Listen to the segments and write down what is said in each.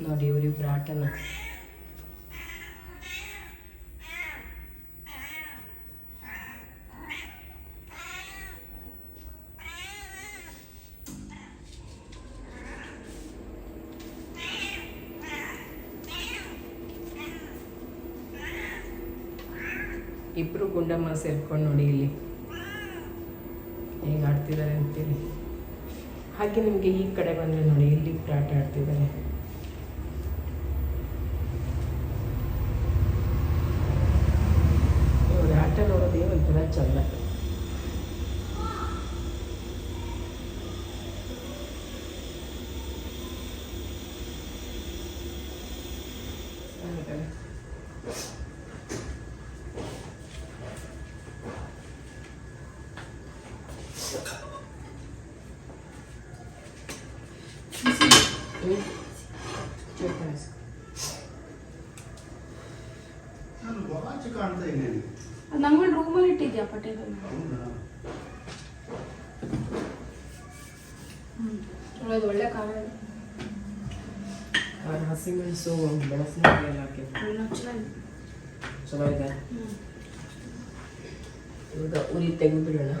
ನೋಡಿ ಇವರಿಬ್ರು ಆಟನ. ಇಬ್ರು ಗುಂಡಮ್ಮ ಸೇರ್ಕೊಂಡು ನೋಡಿ ಇಲ್ಲಿ. ಹೇಗೆ ಆಡ್ತಿದ್ದಾರೆ ಅಂತೇಳಿ ಹಾಗೆ ನಿಮಗೆ ಈ ಕಡೆ ಬಂದರೆ ನೋಡಿ ಇಲ್ಲಿ ಇಬ್ರು ಆಟ ಆಡ್ತಿದ್ದಾರೆ ಇವ್ರ ಆಟ ನೋಡೋದೇ ಒಂಥರ ಚಂದ ಹ್ಮ್. ಚೂರು ನಾನು ವಾಚ್ ಕಾಣ್ತಾ ಇದ್ದೇನೆ ನಂಗೊಂದು ರೂಮಲ್ಲಿ ಇಟ್ಟಿದ್ಯಾ ಪಟೇಲ್ ಅದು ಒಳ್ಳೆ ಖಾರ ಹಸಿಮೆಣಸು ಮೆಣಸಿನಕಾಯಿ ಎಲ್ಲ ಹಣ್ಣು ಚೆನ್ನಾಗಿದೆ. ಇವಾಗ ಉರಿ ತೆಗೆದುಬಿಡೋಣ.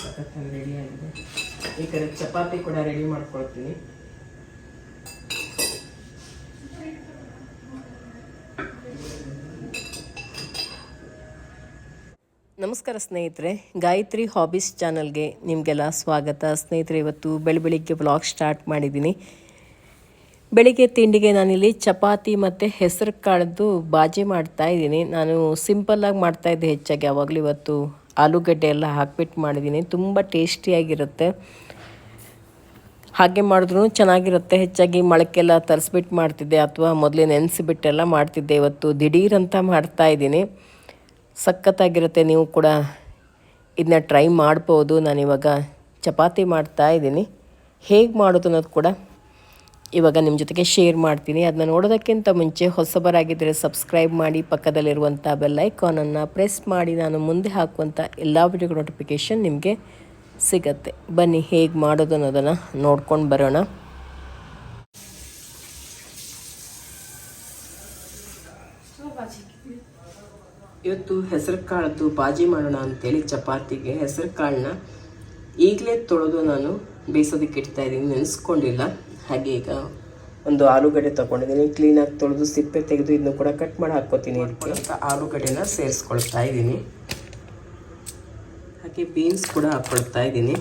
ಸಖತ್ತಾಗಿ ರೆಡಿ ಆಗಿದೆ. ಈ ಕಡೆ ಚಪಾತಿ ಕೂಡ ರೆಡಿ ಮಾಡ್ಕೊಳ್ತೀನಿ. ನಮಸ್ಕಾರ ಸ್ನೇಹಿತರೆ, ಗಾಯತ್ರಿ ಹಾಬೀಸ್ ಚಾನಲ್ಗೆ ನಿಮಗೆಲ್ಲ ಸ್ವಾಗತ. ಸ್ನೇಹಿತರೆ, ಇವತ್ತು ಬೆಳಿ ಬೆಳಿಗ್ಗೆ ಬ್ಲಾಗ್ ಸ್ಟಾರ್ಟ್ ಮಾಡಿದ್ದೀನಿ. ಬೆಳಿಗ್ಗೆ ತಿಂಡಿಗೆ ನಾನಿಲ್ಲಿ ಚಪಾತಿ ಮತ್ತು ಹೆಸರು ಕಾಳದ್ದು ಬಾಜಿ ಮಾಡ್ತಾ ಇದ್ದೀನಿ. ನಾನು ಸಿಂಪಲ್ಲಾಗಿ ಮಾಡ್ತಾ ಇದ್ದೆ ಹೆಚ್ಚಾಗಿ. ಯಾವಾಗಲೂ ಇವತ್ತು ಆಲೂಗಡ್ಡೆ ಎಲ್ಲ ಹಾಕ್ಬಿಟ್ಟು ಮಾಡಿದ್ದೀನಿ. ತುಂಬ ಟೇಸ್ಟಿಯಾಗಿರುತ್ತೆ ಹಾಗೆ ಮಾಡಿದ್ರೂ ಚೆನ್ನಾಗಿರುತ್ತೆ. ಹೆಚ್ಚಾಗಿ ಮೊಳಕೆಲ್ಲ ತರಿಸ್ಬಿಟ್ಟು ಮಾಡ್ತಿದ್ದೆ ಅಥವಾ ಮೊದಲೇ ನೆನೆಸಿಬಿಟ್ಟೆಲ್ಲ ಮಾಡ್ತಿದ್ದೆ. ಇವತ್ತು ದಿಢೀರಂತ ಅಂತ ಮಾಡ್ತಾ ಇದ್ದೀನಿ. ಸಖತ್ತಾಗಿರುತ್ತೆ, ನೀವು ಕೂಡ ಇದನ್ನ ಟ್ರೈ ಮಾಡ್ಬೋದು. ನಾನಿವಾಗ ಚಪಾತಿ ಮಾಡ್ತಾ ಇದ್ದೀನಿ. ಹೇಗೆ ಮಾಡೋದು ಅನ್ನೋದು ಕೂಡ ಇವಾಗ ನಿಮ್ಮ ಜೊತೆಗೆ ಶೇರ್ ಮಾಡ್ತೀನಿ. ಅದನ್ನ ನೋಡೋದಕ್ಕಿಂತ ಮುಂಚೆ ಹೊಸಬರಾಗಿದ್ದರೆ ಸಬ್ಸ್ಕ್ರೈಬ್ ಮಾಡಿ ಪಕ್ಕದಲ್ಲಿರುವಂಥ ಬೆಲ್ ಐಕಾನನ್ನು ಪ್ರೆಸ್ ಮಾಡಿ, ನಾನು ಮುಂದೆ ಹಾಕುವಂಥ ಎಲ್ಲ ವಿಡಿಯೋಗಳ ನೋಟಿಫಿಕೇಷನ್ ನಿಮಗೆ ಸಿಗತ್ತೆ. ಬನ್ನಿ, ಹೇಗೆ ಮಾಡೋದು ಅನ್ನೋದನ್ನು ನೋಡ್ಕೊಂಡು ಬರೋಣ. ಇವತ್ತು ಹೆಸರು ಕಾಳದ್ದು ಬಾಜಿ ಮಾಡೋಣ ಅಂತೇಳಿ ಚಪಾತಿಗೆ ಹೆಸರು ಕಾಳನ್ನ ಈಗಲೇ ತೊಳೆದು ನಾನು ಬೇಯಿಸೋದಕ್ಕೆ ಇಡ್ತಾ ಇದ್ದೀನಿ. ನೆನೆಸ್ಕೊಂಡಿಲ್ಲ. ಹಾಗೆ ಈಗ ಒಂದು ಆಲೂಗಡ್ಡೆ ತೊಗೊಂಡಿದ್ದೀನಿ. ಕ್ಲೀನಾಗಿ ತೊಳೆದು ಸಿಪ್ಪೆ ತೆಗೆದು ಇದನ್ನು ಕೂಡ ಕಟ್ ಮಾಡಿ ಹಾಕ್ಕೋತೀನಿ ಅಂತ ಆಲೂಗಡ್ಡೆನ ಸೇರಿಸ್ಕೊಳ್ತಾ ಇದ್ದೀನಿ. ಹಾಗೆ ಬೀನ್ಸ್ ಕೂಡ ಹಾಕ್ಕೊಳ್ತಾ ಇದ್ದೀನಿ.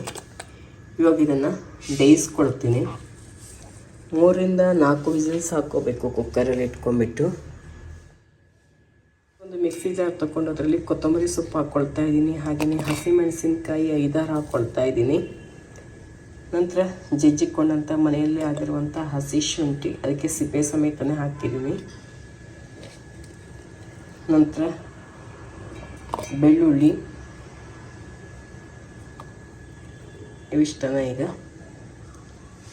ಇವಾಗ ಇದನ್ನು ಬೇಯಿಸ್ಕೊಳ್ತೀನಿ. ಮೂರರಿಂದ ನಾಲ್ಕು ವಿಸಿಲ್ಸ್ ಹಾಕ್ಕೋಬೇಕು ಕುಕ್ಕರಲ್ಲಿ ಇಟ್ಕೊಂಡ್ಬಿಟ್ಟು. ಒಂದು ಮಿಕ್ಸಿ ಜಾರ್ ತಗೊಂಡು ಅದರಲ್ಲಿ ಕೊತ್ತಂಬರಿ ಸೊಪ್ಪು ಹಾಕ್ಕೊಳ್ತಾ ಇದ್ದೀನಿ ಹಾಗೆಯೇ ಹಸಿಮೆಣಸಿನ್ಕಾಯಿ ಐದಾರು ಹಾಕ್ಕೊಳ್ತಾ ಇದ್ದೀನಿ. ನಂತರ ಜಜ್ಜಿಕೊಂಡಂಥ ಮನೆಯಲ್ಲೇ ಆಗಿರುವಂಥ ಹಸಿ ಶುಂಠಿ, ಅದಕ್ಕೆ ಸಿಪ್ಪೆ ಸಮೇತನೇ ಹಾಕಿದ್ದೀನಿ. ನಂತರ ಬೆಳ್ಳುಳ್ಳಿ, ಇವಿಷ್ಟನ ಈಗ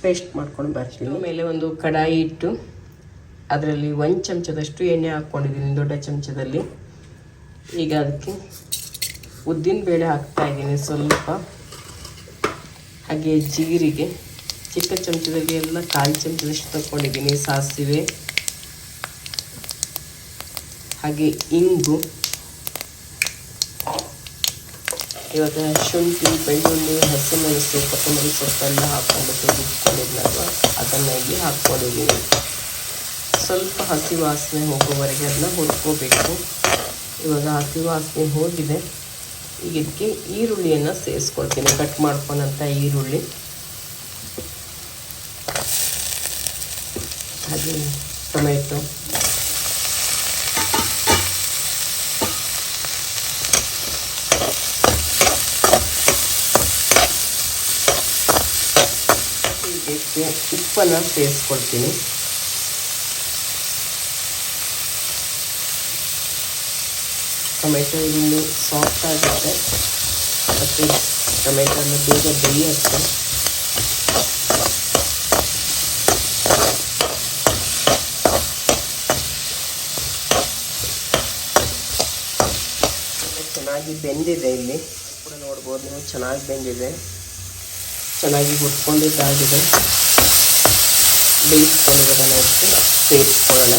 ಪೇಸ್ಟ್ ಮಾಡ್ಕೊಂಡು ಬರ್ತೀನಿ. ಮೇಲೆ ಒಂದು ಕಡಾಯಿ ಇಟ್ಟು ಅದರಲ್ಲಿ ಒಂದು ಚಮಚದಷ್ಟು ಎಣ್ಣೆ ಹಾಕ್ಕೊಂಡಿದ್ದೀನಿ ದೊಡ್ಡ ಚಮಚದಲ್ಲಿ. ಈಗ ಅದಕ್ಕೆ ಉದ್ದಿನ ಬೇಳೆ ಹಾಕ್ತಾ ಇದ್ದೀನಿ ಸ್ವಲ್ಪ. ಹಾಗೆ ಜೀರಿಗೆ, ಚಿಕ್ಕ ಚಮಚದಾಗೆ ಎಲ್ಲ ಕಾಲು ಚಮಚದಷ್ಟು ತಗೊಂಡಿದ್ದೀನಿ ಸಾಸಿವೆ. ಹಾಗೆ ಇಂಗು. ಇವಾಗ ಶುಂಠಿ, ಬೆಳ್ಳುಳ್ಳಿ, ಹಸಿಮೆಣಸು, ಕೊತ್ತಂಬರಿ ಸೊಪ್ಪೆಲ್ಲ ಹಾಕ್ಕೊಂಡ್ಬಿಟ್ಟು ರುಬ್ಕೊಂಡಿದ್ನಲ್ವ ಅದನ್ನು ಇಲ್ಲಿ ಹಾಕ್ಕೊಂಡಿದ್ದೀನಿ. ಸ್ವಲ್ಪ ಹಸಿ ವಾಸನೆ ಹೋಗೋವರೆಗೆ ಅದನ್ನ ಹುರ್ಕೋಬೇಕು. ಇವಾಗ ಹಸಿ ವಾಸನೆ ಹೋಗಿದೆ. ಈಗ ಇದಕ್ಕೆ ಈರುಳ್ಳಿಯನ್ನು ಸೇರಿಸ್ಕೊಳ್ತೀನಿ. ಕಟ್ ಮಾಡ್ಕೊಂಡಂಥ ಈರುಳ್ಳಿ. ಹಾಗೆ ಟೊಮೆಟೊ. ಇದಕ್ಕೆ ಉಪ್ಪನ್ನು ಸೇರಿಸ್ಕೊಳ್ತೀನಿ. ಟೊಮೆಟೊ ಇನ್ನೂ ಸಾಫ್ಟ್ ಆಗುತ್ತೆ ಮತ್ತು ಟೊಮೆಟೊನ ಬೇಗ ಬೇಯುತ್ತೆ ಚೆನ್ನಾಗಿ ಬೆಂದಿದೆ ಇಲ್ಲಿ. ಕೂಡ ನೋಡ್ಬೋದು ನೀವು ಚೆನ್ನಾಗಿ ಬೆಂದಿದೆ. ಚೆನ್ನಾಗಿ ಹುರ್ಕೊಂಡಿದ್ದಾಗಿದೆ. ಬೇಯಿಸ್ಕೊಂಡಿರೋದನ್ನ ಇಟ್ಟು ಸೇರಿಸ್ಕೊಳ್ಳೋಣ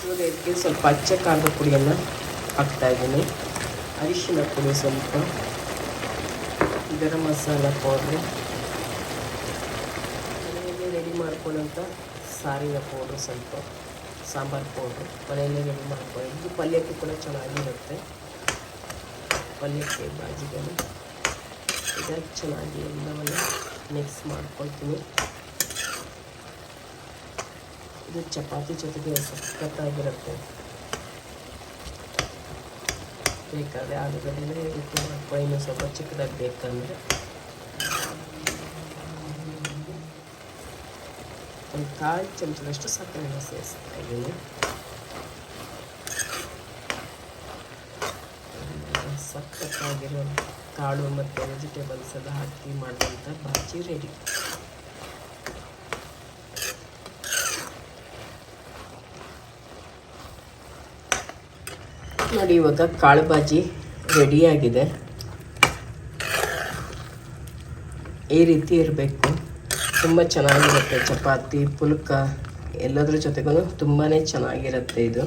ಇವಾಗ ಅಚ್ಚ ಖಾರದ ಪುಡಿಯನ್ನು ಹಾಕ್ತಾ ಇದ್ದೀನಿ. ಅರಿಶಿನ ಪುಡಿ ಸ್ವಲ್ಪ, ಗರಂ ಮಸಾಲ ಪೌಡ್ರು ಮನೆಯಲ್ಲೇ ರೆಡಿ ಮಾಡ್ಕೊಳ್ಳೋಂಥ ಸಾರಿನ ಪೌಡ್ರು ಸ್ವಲ್ಪ, ಸಾಂಬಾರು ಪೌಡ್ರು ಮನೆಯಲ್ಲೇ ರೆಡಿ ಮಾಡ್ಕೊಳ್ಳಿ ಇದು ಪಲ್ಯಕ್ಕೆ ಕೂಡ ಚೆನ್ನಾಗಿರುತ್ತೆ. ಪಲ್ಯಕ್ಕೆ ಬಾಜಿಗಳು ಇದಕ್ಕೆ ಚೆನ್ನಾಗಿ ಎಲ್ಲವನ್ನು ಮಿಕ್ಸ್ ಮಾಡ್ಕೊಳ್ತೀನಿ. ಇದು ಚಪಾತಿ ಜೊತೆಗೆ ಸಖತ್ತಾಗಿರುತ್ತೆ. ಬೇಕಾದರೆ ಆಲೂಗಡ್ಡೆನೇ ಈ ರೀತಿ ಸ್ವಲ್ಪ ಚಿಕ್ಕದಾಗಿ ಬೇಕಂದರೆ. ಒಂದು ಕಾಲು ಚಮಚದಷ್ಟು ಸಕ್ಕರೆಯನ್ನು ಸೇರಿಸ್ತಾ ಇದ್ದೀನಿ. ಸಖತ್ತಾಗಿರೋ ಕಾಳು ಮತ್ತು ವೆಜಿಟೇಬಲ್ಸ್ ಎಲ್ಲ ಹಾಕಿ ಮಾಡುವಂಥ ಬಾಜಿ ರೆಡಿ ನೋಡಿ, ಇವಾಗ ಕಾಳು ಬಾಜಿ ರೆಡಿಯಾಗಿದೆ ಈ ರೀತಿ ಇರಬೇಕು. ತುಂಬ ಚೆನ್ನಾಗಿರುತ್ತೆ ಚಪಾತಿ, ಪುಲ್ಕ, ಎಲ್ಲದ್ರ ಜೊತೆಗೂ ತುಂಬಾ ಚೆನ್ನಾಗಿರುತ್ತೆ ಇದು.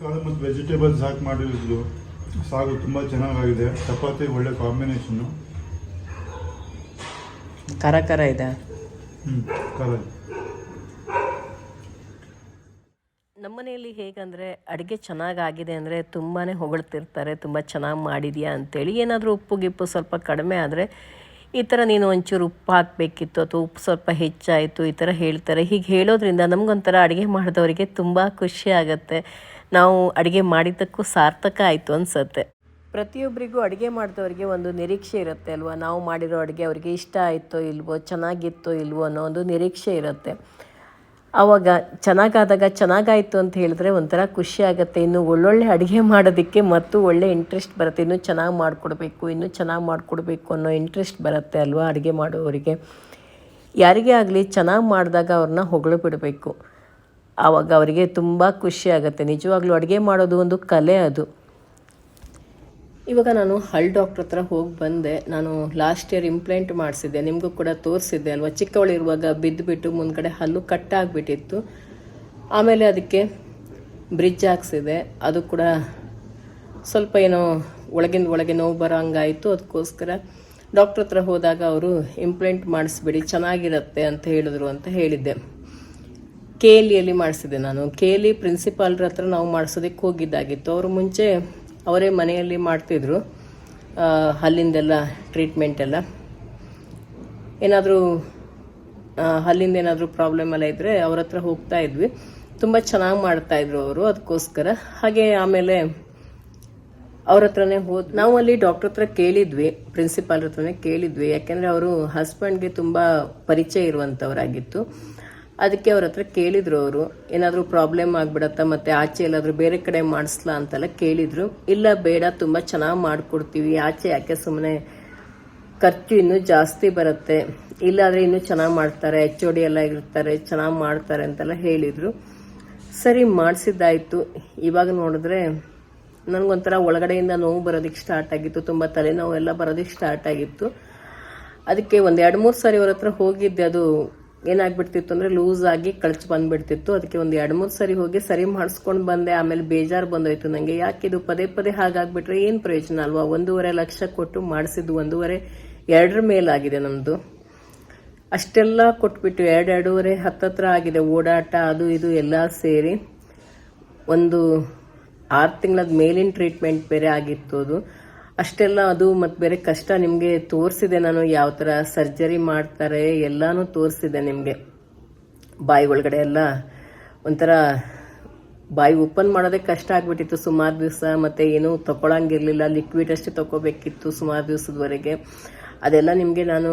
ಕಾಳು ಮತ್ತು ವೆಜಿಟೇಬಲ್ಸ್ ಹಾಕಿ ಮಾಡಿರೋದು ಸಾಗು ತುಂಬ ಚೆನ್ನಾಗಾಗಿದೆ. ಚಪಾತಿ ಒಳ್ಳೆ ಕಾಂಬಿನೇಷನ್ನು ಖರ ಖರ ಇದೆ. ಹ್ಞೂ ಖರ ನಮ್ಮನೆಯಲ್ಲಿ ಹೇಗಂದರೆ ಅಡುಗೆ ಚೆನ್ನಾಗಾಗಿದೆ ಅಂದರೆ ತುಂಬಾ ಹೊಗಳ್ತಿರ್ತಾರೆ ತುಂಬ ಚೆನ್ನಾಗಿ ಮಾಡಿದೆಯಾ ಅಂತೇಳಿ. ಏನಾದರೂ ಉಪ್ಪು ಗಿಪ್ಪು ಸ್ವಲ್ಪ ಕಡಿಮೆ ಆದರೆ ಈ ಥರ ನೀನು ಒಂಚೂರು ಉಪ್ಪು ಹಾಕಬೇಕಿತ್ತು ಅಥವಾ ಉಪ್ಪು ಸ್ವಲ್ಪ ಹೆಚ್ಚಾಯಿತು ಈ ಥರ ಹೇಳ್ತಾರೆ. ಹೀಗೆ ಹೇಳೋದ್ರಿಂದ ನಮಗೊಂಥರ ಅಡುಗೆ ಮಾಡಿದವರಿಗೆ ತುಂಬ ಖುಷಿ ಆಗುತ್ತೆ. ನಾವು ಅಡುಗೆ ಮಾಡಿದ್ದಕ್ಕೂ ಸಾರ್ಥಕ ಆಯಿತು ಅನಿಸುತ್ತೆ. ಪ್ರತಿಯೊಬ್ಬರಿಗೂ ಅಡುಗೆ ಮಾಡಿದವರಿಗೆ ಒಂದು ನಿರೀಕ್ಷೆ ಇರುತ್ತೆ ಅಲ್ವಾ? ನಾವು ಮಾಡಿರೋ ಅಡುಗೆ ಅವರಿಗೆ ಇಷ್ಟ ಆಯಿತೋ ಇಲ್ವೋ, ಚೆನ್ನಾಗಿತ್ತೋ ಇಲ್ವೋ ಅನ್ನೋ ಒಂದು ನಿರೀಕ್ಷೆ ಇರುತ್ತೆ. ಆವಾಗ ಚೆನ್ನಾಗಾದಾಗ ಚೆನ್ನಾಗಾಯಿತು ಅಂತ ಹೇಳಿದ್ರೆ ಒಂಥರ ಖುಷಿ ಆಗುತ್ತೆ. ಇನ್ನು ಒಳ್ಳೊಳ್ಳೆ ಅಡುಗೆ ಮಾಡೋದಕ್ಕೆ ಮತ್ತು ಒಳ್ಳೆ ಇಂಟ್ರೆಸ್ಟ್ ಬರುತ್ತೆ. ಇನ್ನೂ ಚೆನ್ನಾಗಿ ಮಾಡಿಕೊಡ್ಬೇಕು, ಇನ್ನೂ ಚೆನ್ನಾಗಿ ಮಾಡಿಕೊಡ್ಬೇಕು ಅನ್ನೋ ಇಂಟ್ರೆಸ್ಟ್ ಬರುತ್ತೆ ಅಲ್ವಾ ಅಡುಗೆ ಮಾಡೋವರಿಗೆ ಯಾರಿಗೇ ಆಗಲಿ ಚೆನ್ನಾಗಿ ಮಾಡಿದಾಗ ಅವ್ರನ್ನ ಹೊಗಳು ಬಿಡಬೇಕು. ಆವಾಗ ಅವರಿಗೆ ತುಂಬ ಖುಷಿ ಆಗುತ್ತೆ. ನಿಜವಾಗ್ಲೂ ಅಡುಗೆ ಮಾಡೋದು ಒಂದು ಕಲೆ ಅದು. ಇವಾಗ ನಾನು ಹಲ್ ಡಾಕ್ಟ್ರ್ ಹತ್ರ ಹೋಗಿ ಬಂದೆ. ನಾನು ಲಾಸ್ಟ್ ಇಯರ್ ಇಂಪ್ಲೆಂಟ್ ಮಾಡಿಸಿದ್ದೆ. ನಿಮಗೂ ಕೂಡ ತೋರಿಸಿದ್ದೆ ಅಲ್ವಾ? ಚಿಕ್ಕವಳಿರುವಾಗ ಬಿದ್ದುಬಿಟ್ಟು ಮುಂದ್ಗಡೆ ಹಲ್ಲು ಕಟ್ಟಾಗ್ಬಿಟ್ಟಿತ್ತು ಆಮೇಲೆ ಅದಕ್ಕೆ ಬ್ರಿಡ್ಜ್ ಹಾಕ್ಸಿದೆ. ಅದು ಕೂಡ ಸ್ವಲ್ಪ ಏನೋ ಒಳಗಿಂದ ಒಳಗೆ ನೋವು ಬರೋ ಹಂಗಾಯಿತು ಅದಕ್ಕೋಸ್ಕರ ಡಾಕ್ಟ್ರ್ ಹತ್ರ ಹೋದಾಗ ಅವರು ಇಂಪ್ಲೆಂಟ್ ಮಾಡಿಸ್ಬಿಡಿ, ಚೆನ್ನಾಗಿರುತ್ತೆ ಅಂತ ಹೇಳಿದ್ರು ಅಂತ ಹೇಳಿದ್ದೆ. ಕೆ ಎಲ್ ಮಾಡಿಸಿದೆ ನಾನು. ಕೆ ಎಲ್ ಪ್ರಿನ್ಸಿಪಾಲ್ರ ಹತ್ರ ನಾವು ಮಾಡಿಸೋದಕ್ಕೆ ಹೋಗಿದ್ದಾಗಿತ್ತು. ಅವರು ಮುಂಚೆ ಅವರೇ ಮನೆಯಲ್ಲಿ ಮಾಡ್ತಿದ್ರು. ಹಲ್ಲಿಂದೆಲ್ಲ ಟ್ರೀಟ್ಮೆಂಟ್ ಎಲ್ಲ. ಏನಾದರೂ ಹಲ್ಲಿಂದ ಏನಾದರೂ ಪ್ರಾಬ್ಲಮ್ ಎಲ್ಲ ಇದ್ದರೆ ಅವ್ರ ಹತ್ರ ಹೋಗ್ತಾ ಇದ್ವಿ. ತುಂಬ ಚೆನ್ನಾಗಿ ಮಾಡ್ತಾಯಿದ್ರು ಅವರು ಅದಕ್ಕೋಸ್ಕರ. ಹಾಗೆ ಆಮೇಲೆ ಅವ್ರ ಹತ್ರನೇ ಹೋದ್, ನಾವು ಅಲ್ಲಿ ಡಾಕ್ಟರ್ ಹತ್ರ ಕೇಳಿದ್ವಿ ಪ್ರಿನ್ಸಿಪಾಲ್ ಹತ್ರನೇ ಕೇಳಿದ್ವಿ. ಯಾಕೆಂದರೆ ಅವರು ಹಸ್ಬೆಂಡ್ಗೆ ತುಂಬ ಪರಿಚಯ ಇರುವಂಥವ್ರಾಗಿತ್ತು ಅದಕ್ಕೆ ಅವ್ರ ಹತ್ರ ಕೇಳಿದ್ರು ಅವರು. ಏನಾದರೂ ಪ್ರಾಬ್ಲಮ್ ಆಗ್ಬಿಡತ್ತ ಮತ್ತೆ ಆಚೆ ಎಲ್ಲಾದರೂ ಬೇರೆ ಕಡೆ ಮಾಡಿಸ್ಲಾ ಅಂತೆಲ್ಲ ಕೇಳಿದ್ರು. ಇಲ್ಲ ಬೇಡ, ತುಂಬ ಚೆನ್ನಾಗಿ ಮಾಡ್ಕೊಡ್ತೀವಿ. ಆಚೆ ಯಾಕೆ ಸುಮ್ಮನೆ ಖರ್ಚು ಇನ್ನೂ ಜಾಸ್ತಿ ಬರುತ್ತೆ. ಇಲ್ಲಾದ್ರೆ ಇನ್ನೂ ಚೆನ್ನಾಗಿ ಮಾಡ್ತಾರೆ ಎಚ್ ಒ ಡಿ ಎಲ್ಲ ಇರ್ತಾರೆ, ಚೆನ್ನಾಗಿ ಮಾಡ್ತಾರೆ ಅಂತೆಲ್ಲ ಹೇಳಿದ್ರು. ಸರಿ, ಮಾಡಿಸಿದ್ದಾಯ್ತು. ಇವಾಗ ನೋಡಿದ್ರೆ ನನಗೊಂಥರ ಒಳಗಡೆಯಿಂದ ನೋವು ಬರೋದಕ್ಕೆ ಸ್ಟಾರ್ಟ್ ಆಗಿತ್ತು. ತುಂಬ ತಲೆನೋವು ಎಲ್ಲ ಬರೋದಕ್ಕೆ ಸ್ಟಾರ್ಟ್ ಆಗಿತ್ತು. ಅದಕ್ಕೆ ಒಂದು ಎರಡು ಮೂರು ಸಾರಿ ಅವ್ರ ಹತ್ರ ಹೋಗಿದ್ದೆ. ಅದು ಏನಾಗ್ಬಿಡ್ತಿತ್ತು ಅಂದರೆ ಲೂಸ್ ಆಗಿ ಕಳ್ಚ್ ಬಂದ್ಬಿಡ್ತಿತ್ತು. ಅದಕ್ಕೆ ಒಂದು ಎರಡು ಮೂರು ಸರಿ ಹೋಗಿ ಸರಿ ಮಾಡಿಸ್ಕೊಂಡು ಬಂದೆ. ಆಮೇಲೆ ಬೇಜಾರು ಬಂದೋಯ್ತು ನನಗೆ ಯಾಕೆ ಇದು ಪದೇ ಪದೇ ಹಾಗಾಗ್ಬಿಟ್ರೆ ಏನು ಪ್ರಯೋಜನ ಅಲ್ವಾ? ಒಂದೂವರೆ ಲಕ್ಷ ಕೊಟ್ಟು ಮಾಡಿಸಿದ್ದು ಒಂದೂವರೆ, ಎರಡರ ಮೇಲಾಗಿದೆ ನಮ್ಮದು ಅಷ್ಟೆಲ್ಲ ಕೊಟ್ಬಿಟ್ಟು ಎರಡು, ಎರಡೂವರೆ, ಹತ್ತತ್ರ ಆಗಿದೆ ಓಡಾಟ, ಅದು ಇದು ಎಲ್ಲ ಸೇರಿ. ಒಂದು ಆರು ತಿಂಗಳದ ಮೇಲಿನ ಟ್ರೀಟ್ಮೆಂಟ್ ಬೇರೆ ಆಗಿತ್ತು ಅದು. ಅಷ್ಟೆಲ್ಲ ಅದು ಮತ್ತು ಬೇರೆ ಕಷ್ಟ ನಿಮಗೆ ತೋರಿಸಿದೆ ನಾನು ಯಾವ ಥರ ಸರ್ಜರಿ ಮಾಡ್ತಾರೆ ಎಲ್ಲಾನು ತೋರಿಸಿದೆ ನಿಮಗೆ. ಬಾಯಿ ಒಳಗಡೆ ಎಲ್ಲ ಒಂಥರ ಬಾಯಿ ಓಪನ್ ಮಾಡೋದೇ ಕಷ್ಟ ಆಗ್ಬಿಟ್ಟಿತ್ತು. ಸುಮಾರು ದಿವಸ ಮತ್ತು ಏನೂ ತಕೊಳಂಗಿರ್ಲಿಲ್ಲ. ಲಿಕ್ವಿಡ್ ಅಷ್ಟೇ ತಗೋಬೇಕಿತ್ತು ಸುಮಾರು ದಿವಸದವರೆಗೆ. ಅದೆಲ್ಲ ನಿಮಗೆ ನಾನು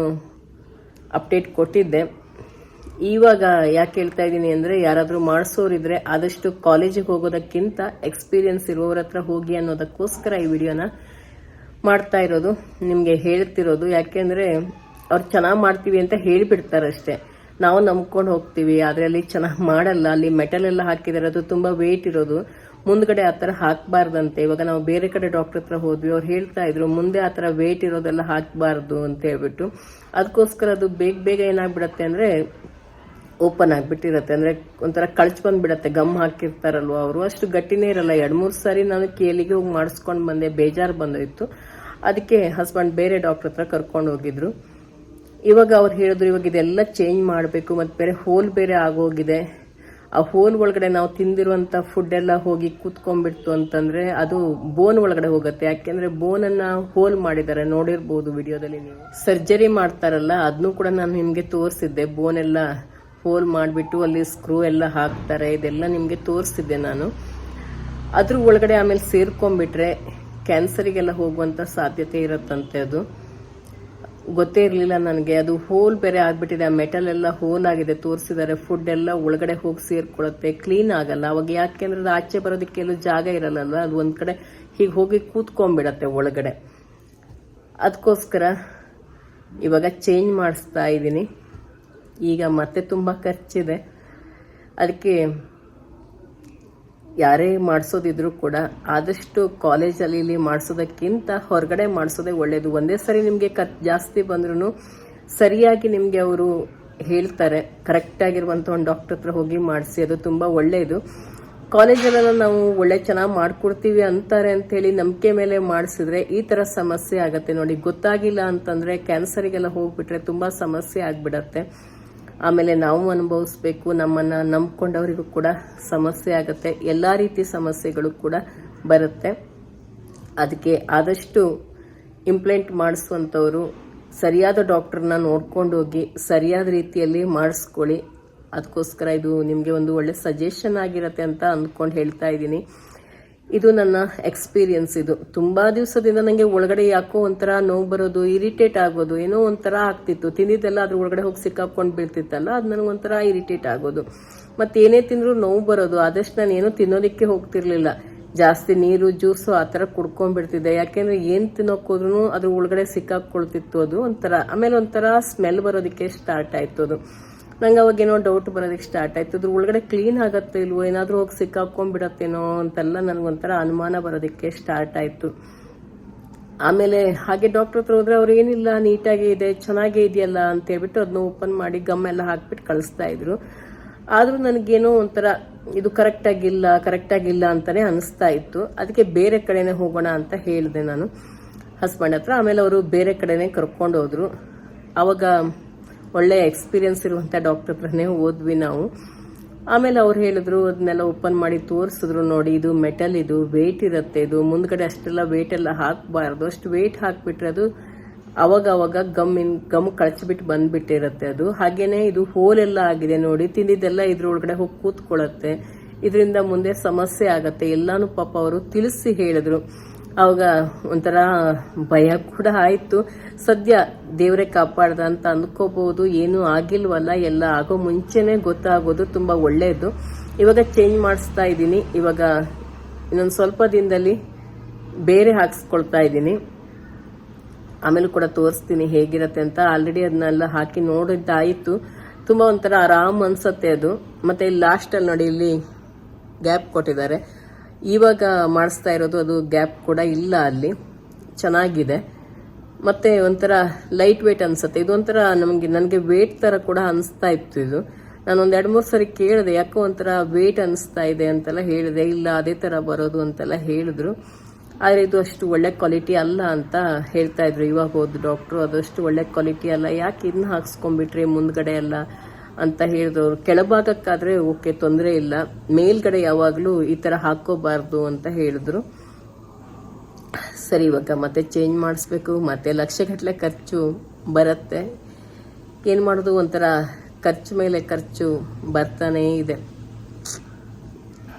ಅಪ್ಡೇಟ್ ಕೊಟ್ಟಿದ್ದೆ. ಇವಾಗ ಯಾಕೆ ಹೇಳ್ತಾ ಇದ್ದೀನಿ ಅಂದರೆ ಯಾರಾದರೂ ಮಾಡಿಸೋರಿದ್ರೆ ಆದಷ್ಟು ಕಾಲೇಜಿಗೆ ಹೋಗೋದಕ್ಕಿಂತ ಎಕ್ಸ್ಪೀರಿಯನ್ಸ್ ಇರುವವ್ರ ಹತ್ರ ಹೋಗಿ ಅನ್ನೋದಕ್ಕೋಸ್ಕರ ಈ ವಿಡಿಯೋನ ಮಾಡ್ತಾ ಇರೋದು, ನಿಮಗೆ ಹೇಳ್ತಿರೋದು, ಯಾಕೆಂದರೆ ಅವ್ರು ಚೆನ್ನಾಗಿ ಮಾಡ್ತೀವಿ ಅಂತ ಹೇಳಿಬಿಡ್ತಾರೆ ಅಷ್ಟೇ. ನಾವು ನಂಬ್ಕೊಂಡು ಹೋಗ್ತೀವಿ, ಆದರೆ ಅಲ್ಲಿ ಚೆನ್ನಾಗಿ ಮಾಡಲ್ಲ, ಅಲ್ಲಿ ಮೆಟಲ್ ಎಲ್ಲ ಹಾಕಿದ್ದಾರೆ ಅದು ತುಂಬ ವೇಟ್ ಇರೋದು. ಮುಂದ್ಗಡೆ ಆ ಥರ ಹಾಕಬಾರ್ದಂತೆ. ಇವಾಗ ನಾವು ಬೇರೆ ಕಡೆ ಡಾಕ್ಟರ್ ಹತ್ರ ಹೋದ್ವಿ, ಅವ್ರು ಹೇಳ್ತಾ ಇದ್ರು, ಮುಂದೆ ಆ ಥರ ವೇಟ್ ಇರೋದೆಲ್ಲ ಹಾಕಬಾರ್ದು ಅಂತ ಹೇಳ್ಬಿಟ್ಟು. ಅದಕ್ಕೋಸ್ಕರ ಅದು ಬೇಗ ಬೇಗ ಏನಾಗ್ಬಿಡತ್ತೆ ಅಂದರೆ ಓಪನ್ ಆಗಿಬಿಟ್ಟಿರತ್ತೆ. ಅಂದರೆ ಒಂಥರ ಕಳ್ಚ್ ಬಂದ್ಬಿಡತ್ತೆ ಗಮ್ ಹಾಕಿರ್ತಾರಲ್ವ ಅವರು. ಅಷ್ಟು ಗಟ್ಟಿನೇ ಇರಲ್ಲ. ಎರಡು ಮೂರು ಸಾರಿ ನಾನು ಕೇಳಿಗೆ ಹೋಗಿ ಮಾಡಿಸ್ಕೊಂಡು ಬಂದೆ, ಬೇಜಾರು ಬಂದೋಯ್ತು ಅದಕ್ಕೆ ಹಸ್ಬೆಂಡ್ ಬೇರೆ ಡಾಕ್ಟರ್ ಹತ್ರ ಕರ್ಕೊಂಡು ಹೋಗಿದ್ರು. ಇವಾಗ ಅವ್ರು ಹೇಳಿದ್ರು, ಇವಾಗ ಇದೆಲ್ಲ ಚೇಂಜ್ ಮಾಡಬೇಕು ಮತ್ತು ಬೇರೆ ಹೋಲ್ ಬೇರೆ ಆಗೋಗಿದೆ. ಆ ಹೋಲ್ ಒಳಗಡೆ ನಾವು ತಿಂದಿರುವಂಥ ಫುಡ್ ಎಲ್ಲ ಹೋಗಿ ಕೂತ್ಕೊಂಡ್ಬಿಡ್ತು ಅಂತಂದರೆ ಅದು ಬೋನ್ ಒಳಗಡೆ ಹೋಗುತ್ತೆ. ಯಾಕೆಂದರೆ ಬೋನನ್ನು ಹೋಲ್ ಮಾಡಿದ್ದಾರೆ. ನೋಡಿರ್ಬೋದು ವಿಡಿಯೋದಲ್ಲಿ ನೀವು. ಸರ್ಜರಿ ಮಾಡ್ತಾರಲ್ಲ ಅದನ್ನು ಕೂಡ ನಾನು ನಿಮಗೆ ತೋರಿಸಿದ್ದೆ. ಬೋನ್ ಎಲ್ಲ ಹೋಲ್ ಮಾಡಿಬಿಟ್ಟು ಅಲ್ಲಿ ಸ್ಕ್ರೂ ಎಲ್ಲ ಹಾಕ್ತಾರೆ. ಇದೆಲ್ಲ ನಿಮಗೆ ತೋರಿಸಿದ್ದೆ ನಾನು. ಅದ್ರ ಒಳಗಡೆ ಆಮೇಲೆ ಸೇರ್ಕೊಂಡ್ಬಿಟ್ರೆ ಕ್ಯಾನ್ಸರಿಗೆಲ್ಲ ಹೋಗುವಂಥ ಸಾಧ್ಯತೆ ಇರುತ್ತಂತೆ ಅದು. ಗೊತ್ತೇ ಇರಲಿಲ್ಲ ನನಗೆ. ಅದು ಹೋಲ್ ಬೇರೆ ಆಗ್ಬಿಟ್ಟಿದೆ. ಆ ಮೆಟಲ್ ಎಲ್ಲ ಹೋಲ್ ಆಗಿದೆ. ತೋರಿಸಿದ್ದಾರೆ. ಫುಡ್ ಎಲ್ಲ ಒಳಗಡೆ ಹೋಗಿ ಸೇರ್ಕೊಳ್ಳುತ್ತೆ. ಕ್ಲೀನ್ ಆಗಲ್ಲ. ಅವಾಗ ಯಾಕೆಂದ್ರೆ ಅದು ಆಚೆ ಬರೋದಕ್ಕೆ ಎಲ್ಲೂ ಜಾಗ ಇರಲ್ಲಲ್ಲ? ಅದು ಒಂದ್ ಕಡೆ ಹೀಗೆ ಹೋಗಿ ಕೂತ್ಕೊಂಡ್ಬಿಡತ್ತೆ ಒಳಗಡೆ. ಅದಕ್ಕೋಸ್ಕರ ಇವಾಗ ಚೇಂಜ್ ಮಾಡಿಸ್ತಾ ಇದ್ದೀನಿ ಈಗ ಮತ್ತೆ ತುಂಬ ಖರ್ಚಿದೆ. ಅದಕ್ಕೆ ಯಾರೇ ಮಾಡಿಸೋದಿದ್ರು ಕೂಡ ಆದಷ್ಟು ಕಾಲೇಜಲ್ಲಿ ಇಲ್ಲಿ ಮಾಡಿಸೋದಕ್ಕಿಂತ ಹೊರಗಡೆ ಮಾಡಿಸೋದೇ ಒಳ್ಳೆಯದು ಒಂದೇ ಸರಿ ನಿಮಗೆ ಕತ್ ಜಾಸ್ತಿ ಬಂದ್ರೂ ಸರಿಯಾಗಿ ನಿಮಗೆ ಅವರು ಹೇಳ್ತಾರೆ. ಕರೆಕ್ಟ್ ಆಗಿರುವಂಥ ಒಂದು ಡಾಕ್ಟರ್ ಹತ್ರ ಹೋಗಿ ಮಾಡಿಸಿ, ಅದು ತುಂಬ ಒಳ್ಳೆಯದು ಕಾಲೇಜಲ್ಲೆಲ್ಲ ನಾವು ಒಳ್ಳೆ ಚೆನ್ನಾಗಿ ಮಾಡಿಕೊಡ್ತೀವಿ ಅಂತಾರೆ ಅಂಥೇಳಿ ನಂಬಿಕೆ ಮೇಲೆ ಮಾಡಿಸಿದ್ರೆ ಈ ಥರ ಸಮಸ್ಯೆ ಆಗುತ್ತೆ ನೋಡಿ. ಗೊತ್ತಾಗಿಲ್ಲ ಅಂತಂದರೆ ಕ್ಯಾನ್ಸರಿಗೆಲ್ಲ ಹೋಗ್ಬಿಟ್ರೆ ತುಂಬ ಸಮಸ್ಯೆ ಆಗಿಬಿಡತ್ತೆ. ಆಮೇಲೆ ನಾವು ಅನುಭವಿಸ್ಬೇಕು, ನಮ್ಮನ್ನ ನಂಬ್ಕೊಂಡವರಿಗೂ ಕೂಡ ಸಮಸ್ಯೆ ಆಗುತ್ತೆ, ಎಲ್ಲ ರೀತಿ ಸಮಸ್ಯೆಗಳು ಕೂಡ ಬರುತ್ತೆ. ಅದಕ್ಕೆ ಆದಷ್ಟು ಇಂಪ್ಲೆಂಟ್ ಮಾಡಿಸುವಂಥವ್ರು, ಸರಿಯಾದ ಡಾಕ್ಟರ್ನ ನೋಡ್ಕೊಂಡು ಹೋಗಿ, ಸರಿಯಾದ ರೀತಿಯಲ್ಲಿ ಮಾಡಿಸ್ಕೊಳ್ಳಿ. ಅದಕ್ಕೋಸ್ಕರ ಇದು ನಿಮಗೆ ಒಂದು ಒಳ್ಳೆ ಸಜೆಷನ್ ಆಗಿರತ್ತೆ ಅಂತ ಅಂದ್ಕೊಂಡು ಹೇಳ್ತಾ ಇದ್ದೀನಿ. ಇದು ನನ್ನ ಎಕ್ಸ್ಪೀರಿಯನ್ಸ್ ಇದು. ತುಂಬಾ ದಿವಸದಿಂದ ನನಗೆ ಒಳಗಡೆ ಯಾಕೋ ಒಂಥರ ನೋವು ಬರೋದು ಇರಿಟೇಟ್ ಆಗೋದು, ಏನೋ ಒಂಥರ ಆಗ್ತಿತ್ತು. ತಿಂದಿದ್ದೆಲ್ಲ ಅದ್ರ ಒಳಗಡೆ ಹೋಗಿ ಸಿಕ್ಕಾಕೊಂಡು ಬೀಳ್ತಿತ್ತಲ್ಲ ಅದು ನನಗೆ ಒಂಥರ ಇರಿಟೇಟ್ ಆಗೋದು. ಮತ್ತೆ ಏನೇ ತಿಂದ್ರು ನೋವು ಬರೋದು, ಆದಷ್ಟು ನಾನು ಏನೂ ತಿನ್ನೋದಕ್ಕೆ ಹೋಗ್ತಿರ್ಲಿಲ್ಲ. ಜಾಸ್ತಿ ನೀರು ಜ್ಯೂಸು ಆ ಥರ ಕುಡ್ಕೊಂಡ್ಬಿಡ್ತಿದ್ದೆ ಯಾಕೆಂದ್ರೆ ಏನು ತಿನ್ನೋಕ್ಕೋದ್ರೂ ಅದ್ರ ಒಳಗಡೆ ಸಿಕ್ಕಾಕೊಳ್ತಿತ್ತು ಅದು ಒಂಥರ, ಆಮೇಲೆ ಒಂಥರ ಸ್ಮೆಲ್ ಬರೋದಕ್ಕೆ ಸ್ಟಾರ್ಟ್ ಆಯ್ತು ಅದು. ನಂಗೆ ಅವಾಗೇನೋ ಡೌಟ್ ಬರೋದಕ್ಕೆ ಸ್ಟಾರ್ಟ್ ಆಯ್ತು. ಅದ್ರ ಒಳಗಡೆ ಕ್ಲೀನ್ ಆಗತ್ತೆ ಇಲ್ವೋ, ಏನಾದರೂ ಹೋಗಿ ಸಿಕ್ಕಾಕೊಂಡ್ಬಿಡತ್ತೇನೋ ಅಂತೆಲ್ಲ ನನಗೊಂಥರ ಅನುಮಾನ ಬರೋದಕ್ಕೆ ಸ್ಟಾರ್ಟ್ ಆಯ್ತು. ಆಮೇಲೆ ಹಾಗೆ ಡಾಕ್ಟರ್ ಹತ್ರ ಹೋದ್ರೆ ಅವ್ರು ಏನಿಲ್ಲ, ನೀಟಾಗಿ ಇದೆ, ಚೆನ್ನಾಗೇ ಇದೆಯಲ್ಲ ಅಂತ ಹೇಳ್ಬಿಟ್ಟು ಅದನ್ನ ಓಪನ್ ಮಾಡಿ ಗಮ್ ಎಲ್ಲ ಹಾಕ್ಬಿಟ್ಟು ಕಳಿಸ್ತಾ ಇದ್ರು. ಆದ್ರೂ ನನಗೇನೋ ಒಂಥರ ಇದು ಕರೆಕ್ಟ್ ಆಗಿಲ್ಲ ಕರೆಕ್ಟ್ ಆಗಿಲ್ಲ ಅಂತಾನೆ ಅನಿಸ್ತಾ ಇತ್ತು. ಅದಕ್ಕೆ ಬೇರೆ ಕಡೆನೆ ಹೋಗೋಣ ಅಂತ ಹೇಳಿದೆ ನಾನು. ಹಸ್ಬೆಂಡ್ ಹತ್ರ. ಆಮೇಲೆ ಅವರು ಬೇರೆ ಕಡೆನೆ ಕರ್ಕೊಂಡು ಹೋದ್ರು ಅವಾಗ ಒಳ್ಳೆ ಎಕ್ಸ್ಪೀರಿಯನ್ಸ್ ಇರುವಂಥ ಡಾಕ್ಟರ್ ಹತ್ರನೇ ಓದ್ವಿ ನಾವು. ಆಮೇಲೆ ಅವ್ರು ಹೇಳಿದ್ರು, ಅದನ್ನೆಲ್ಲ ಓಪನ್ ಮಾಡಿ ತೋರಿಸಿದ್ರು ನೋಡಿ, ಇದು ಮೆಟಲ್ ಇದು ವೇಟ್ ಇರುತ್ತೆ, ಇದು ಮುಂದ್ಗಡೆ ಅಷ್ಟೆಲ್ಲ ವೇಟ್ ಎಲ್ಲ ಹಾಕಬಾರ್ದು. ಅಷ್ಟು ವೆಯ್ಟ್ ಹಾಕಿಬಿಟ್ರೆ ಅದು ಅವಾಗ ಅವಾಗ ಗಮ್ ಇನ್ ಗಮ್ ಕಳಚಿಬಿಟ್ಟು ಬಂದ್ಬಿಟ್ಟಿರುತ್ತೆ ಅದು. ಹಾಗೇನೆ ಇದು ಹೋಲ್ ಎಲ್ಲ ಆಗಿದೆ ನೋಡಿ, ತಿಂದಿದ್ದೆಲ್ಲ ಇದ್ರೊಳಗಡೆ ಹೋಗಿ ಕೂತ್ಕೊಳ್ಳುತ್ತೆ ಇದರಿಂದ ಮುಂದೆ ಸಮಸ್ಯೆ ಆಗತ್ತೆ. ಎಲ್ಲಾನು ಪಾಪ ಅವರು ತಿಳಿಸಿ ಹೇಳಿದ್ರು. ಅವಾಗ ಒಂಥರ ಭಯ ಕೂಡ ಆಯಿತು. ಸದ್ಯ ದೇವರೇ ಕಾಪಾಡ್ದ ಅಂತ ಅಂದ್ಕೋಬಹುದು ಏನು ಆಗಿಲ್ವಲ್ಲ, ಎಲ್ಲ ಆಗೋ ಮುಂಚೆನೆ ಗೊತ್ತಾಗೋದು ತುಂಬಾ ಒಳ್ಳೆಯದು ಇವಾಗ ಚೇಂಜ್ ಮಾಡಿಸ್ತಾ ಇದ್ದೀನಿ. ಇವಾಗ ಇನ್ನೊಂದು ಸ್ವಲ್ಪ ದಿನದಲ್ಲಿ ಬೇರೆ ಹಾಕಿಸ್ಕೊಳ್ತಾ ಇದ್ದೀನಿ. ಆಮೇಲೆ ಕೂಡ ತೋರಿಸ್ತೀನಿ ಹೇಗಿರತ್ತೆ ಅಂತ. ಆಲ್ರೆಡಿ ಅದನ್ನೆಲ್ಲ ಹಾಕಿ ನೋಡಿದ್ದಾಯಿತು. ತುಂಬಾ ಒಂಥರ ಆರಾಮ್ ಅನ್ಸತ್ತೆ ಅದು. ಮತ್ತೆ ಇಲ್ಲಿ ಲಾಸ್ಟ್ ಅಲ್ಲಿ ನೋಡಿ, ಇಲ್ಲಿ ಗ್ಯಾಪ್ ಕೊಟ್ಟಿದ್ದಾರೆ. ಇವಾಗ ಮಾಡಿಸ್ತಾ ಇರೋದು ಅದು ಗ್ಯಾಪ್ ಕೂಡ ಇಲ್ಲ ಅಲ್ಲಿ. ಚೆನ್ನಾಗಿದೆ. ಮತ್ತೆ ಒಂಥರ ಲೈಟ್ ವೇಟ್ ಅನ್ಸುತ್ತೆ. ಇದು ಒಂಥರ ನಮಗೆ, ನನಗೆ ವೇಟ್ ತರ ಕೂಡ ಅನಿಸ್ತಾ ಇತ್ತು ಇದು. ನಾನು ಒಂದ್ ಎರಡು ಮೂರು ಸರಿ ಕೇಳಿದೆ, ಯಾಕೋ ಒಂಥರ ವೇಟ್ ಅನಿಸ್ತಾ ಇದೆ ಅಂತೆಲ್ಲ ಹೇಳಿದೆ. ಇಲ್ಲ, ಅದೇ ತರ ಬರೋದು ಅಂತೆಲ್ಲ ಹೇಳಿದ್ರು. ಆದ್ರೆ ಇದು ಅಷ್ಟು ಒಳ್ಳೆ ಕ್ವಾಲಿಟಿ ಅಲ್ಲ ಅಂತ ಹೇಳ್ತಾ ಇದ್ರು. ಇವಾಗ ಹೋದ್ ಡಾಕ್ಟ್ರು ಅದಷ್ಟು ಒಳ್ಳೆ ಕ್ವಾಲಿಟಿ ಅಲ್ಲ. ಯಾಕೆ ಇದನ್ನ ಹಾಕ್ಸ್ಕೊಂಡ್ಬಿಟ್ರಿ ಮುಂದ್ಗಡೆ ಎಲ್ಲ ಅಂತ ಹೇಳಿದ್ರು ಅವ್ರು ಕೆಳಭಾಗಕ್ಕಾದ್ರೆ ಓಕೆ, ತೊಂದರೆ ಇಲ್ಲ. ಮೇಲ್ಗಡೆ ಯಾವಾಗಲೂ ಈ ತರ ಹಾಕೋಬಾರ್ದು ಅಂತ ಹೇಳಿದ್ರು. ಸರಿ, ಇವಾಗ ಮತ್ತೆ ಚೇಂಜ್ ಮಾಡಿಸ್ಬೇಕು. ಮತ್ತೆ ಲಕ್ಷಗಟ್ಟಲೆ ಖರ್ಚು ಬರುತ್ತೆ. ಏನು ಮಾಡೋದು? ಒಂಥರ ಖರ್ಚು ಮೇಲೆ ಖರ್ಚು ಬರ್ತಾನೇ ಇದೆ.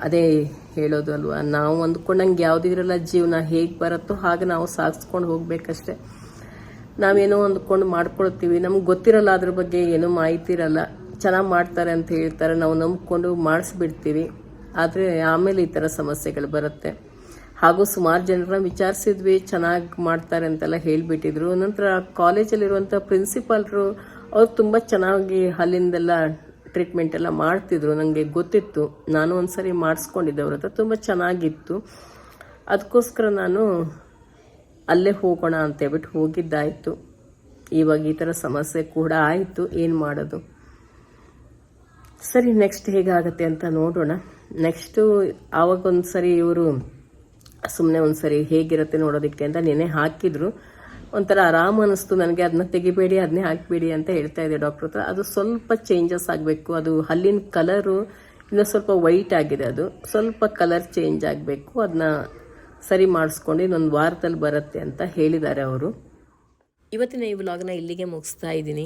ಅದೇ ಹೇಳೋದು ಅಲ್ವಾ? ನಾವು ಅಂದ್ಕೊಂಡಂಗೆ ಯಾವುದಿರಲ್ಲ ಜೀವನ. ಹೇಗೆ ಬರುತ್ತೋ ಹಾಗೆ ನಾವು ಸಾಗಿಸ್ಕೊಂಡು ಹೋಗ್ಬೇಕಷ್ಟೆ. ನಾವೇನೋ ಅಂದ್ಕೊಂಡು ಮಾಡ್ಕೊಳ್ತೀವಿ. ನಮ್ಗೆ ಗೊತ್ತಿರಲ್ಲ ಅದ್ರ ಬಗ್ಗೆ ಏನೂ ಮಾಹಿತಿ ಇರಲ್ಲ. ಚೆನ್ನಾಗಿ ಮಾಡ್ತಾರೆ ಅಂತ ಹೇಳ್ತಾರೆ. ನಾವು ನಂಬಿಕೊಂಡು ಮಾಡಿಸ್ಬಿಡ್ತೀವಿ. ಆದರೆ ಆಮೇಲೆ ಈ ಥರ ಸಮಸ್ಯೆಗಳು ಬರುತ್ತೆ. ಹಾಗೂ ಸುಮಾರು ಜನರನ್ನ ವಿಚಾರಿಸಿದ್ವಿ, ಚೆನ್ನಾಗಿ ಮಾಡ್ತಾರೆ ಅಂತೆಲ್ಲ ಹೇಳಿಬಿಟ್ಟಿದ್ರು. ನಂತರ ಕಾಲೇಜಲ್ಲಿರುವಂಥ ಪ್ರಿನ್ಸಿಪಾಲ್ರು ಅವ್ರು ತುಂಬ ಚೆನ್ನಾಗಿ ಅಲ್ಲಿಂದೆಲ್ಲ ಟ್ರೀಟ್ಮೆಂಟ್ ಎಲ್ಲ ಮಾಡ್ತಿದ್ರು. ನನಗೆ ಗೊತ್ತಿತ್ತು. ನಾನು ಒಂದ್ಸರಿ ಮಾಡಿಸ್ಕೊಂಡಿದ್ದೆ. ಅವ್ರ ಹತ್ರ ತುಂಬ ಚೆನ್ನಾಗಿತ್ತು. ಅದಕ್ಕೋಸ್ಕರ ನಾನು ಅಲ್ಲೇ ಹೋಗೋಣ ಅಂತ ಹೇಳ್ಬಿಟ್ಟು ಹೋಗಿದ್ದಾಯಿತು. ಇವಾಗ ಈ ಥರ ಸಮಸ್ಯೆ ಕೂಡ ಆಯಿತು. ಏನು ಮಾಡೋದು? ಸರಿ ನೆಕ್ಸ್ಟ್ ಹೇಗಾಗತ್ತೆ ಅಂತ ನೋಡೋಣ. ನೆಕ್ಸ್ಟು ಆವಾಗೊಂದು ಸರಿ ಇವರು ಸುಮ್ಮನೆ ಒಂದು ಸರಿ ಹೇಗಿರುತ್ತೆ ನೋಡೋದಕ್ಕೆ ಅಂತ ನೆನೆ ಹಾಕಿದ್ರು. ಒಂಥರ ಆರಾಮ ಅನಿಸ್ತು ನನಗೆ ಅದನ್ನ ತೆಗಿಬೇಡಿ ಅದನ್ನೇ ಹಾಕಬೇಡಿ ಅಂತ ಹೇಳ್ತಾ ಇದೆ ಡಾಕ್ಟ್ರ್ ಹತ್ರ. ಅದು ಸ್ವಲ್ಪ ಚೇಂಜಸ್ ಆಗಬೇಕು. ಅದು ಹಲ್ಲಿನ ಕಲರು ಇನ್ನು ಸ್ವಲ್ಪ ವೈಟ್ ಆಗಿದೆ ಅದು. ಸ್ವಲ್ಪ ಕಲರ್ ಚೇಂಜ್ ಆಗಬೇಕು. ಅದನ್ನ ಸರಿ ಮಾಡಿಸ್ಕೊಂಡು ಇನ್ನೊಂದು ವಾರದಲ್ಲಿ ಬರುತ್ತೆ ಅಂತ ಹೇಳಿದ್ದಾರೆ ಅವರು. ಇವತ್ತಿನ ಈ ವ್ಲಾಗ್ನ ಇಲ್ಲಿಗೆ ಮುಗಿಸ್ತಾ ಇದ್ದೀನಿ.